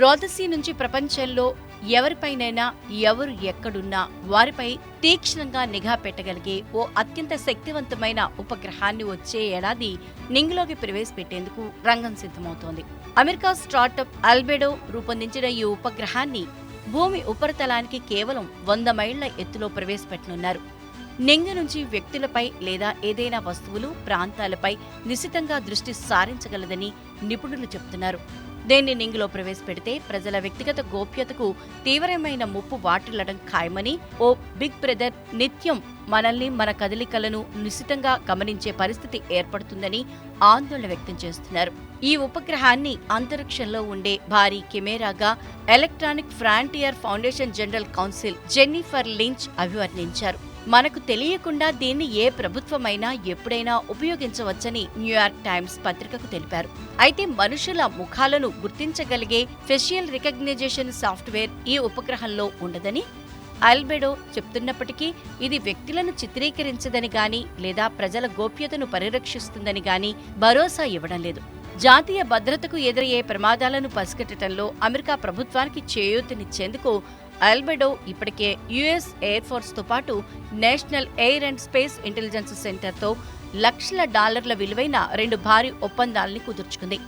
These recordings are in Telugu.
రోదసీ నుంచి ప్రపంచంలో ఎవరిపైనైనా ఎవరు ఎక్కడున్నా వారిపై తీక్షణంగా నిఘా పెట్టగలిగే ఓ అత్యంత శక్తివంతమైన ఉపగ్రహాన్ని వచ్చే ఏడాది నింగిలోకి ప్రవేశపెట్టేందుకు రంగం సిద్ధమవుతోంది. అమెరికా స్టార్టప్ అల్బెడో రూపొందించిన ఈ ఉపగ్రహాన్ని భూమి ఉపరితలానికి కేవలం వంద మైళ్ళ ఎత్తులో ప్రవేశపెట్టనున్నారు. నింగ నుంచి వ్యక్తులపై లేదా ఏదైనా వస్తువులు ప్రాంతాలపై నిశితంగా దృష్టి సారించగలదని నిపుణులు చెబుతున్నారు దీన్ని నింగిలో ప్రవేశపెడితే ప్రజల వ్యక్తిగత గోప్యతకు తీవ్రమైన ముప్పు వాటిల్లడం ఖాయమని ఓ బిగ్ బ్రదర్ నిత్యం మనల్ని మన కదలికలను నిశితంగా గమనించే పరిస్థితి ఏర్పడుతుందని ఆందోళన వ్యక్తం చేస్తున్నారు. ఈ ఉపగ్రహాన్ని అంతరిక్షంలో ఉండే భారీ కెమెరాగా electronic frontier foundation general council Jennifer Lynch అభివర్ణించారు. మనకు తెలియకుండా దీన్ని ఏ ప్రభుత్వమైనా ఎప్పుడైనా ఉపయోగించవచ్చని న్యూయార్క్ టైమ్స్ పత్రికకు తెలిపారు. అయితే మనుషుల ముఖాలను గుర్తించగలిగే ఫెషియల్ రికగ్నైజేషన్ సాఫ్ట్వేర్ ఈ ఉపగ్రహంలో ఉండదని అల్బెడో చెప్తున్నప్పటికీ ఇది వ్యక్తులను చిత్రీకరించదని గాని లేదా ప్రజల గోప్యతను పరిరక్షిస్తుందని గాని భరోసా ఇవ్వడం లేదు. జాతీయ భద్రతకు ఎదురయ్యే ప్రమాదాలను పసిగట్టడంలో అమెరికా ప్రభుత్వానికి చేయూతనిచ్చేందుకు అల్బెడో ఇప్పటికే యుఎస్ ఎయిర్ ఫోర్స్తో పాటు national air and space intelligence సెంటర్తో లక్షల డాలర్ల విలువైన రెండు భారీ ఒప్పందాల్ని కుదుర్చుకుంది.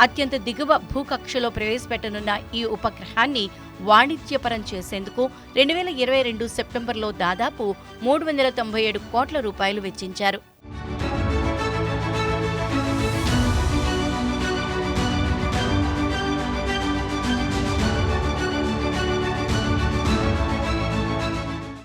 అత్యంత దిగువ భూకక్షలో ప్రవేశపెట్టనున్న ఈ ఉపగ్రహాన్ని వాణిజ్యపరం చేసేందుకు రెండు వేల ఇరవై రెండు సెప్టెంబర్లో దాదాపు మూడు వందల తొంభై ఏడు కోట్ల రూపాయలు వెచ్చించారు.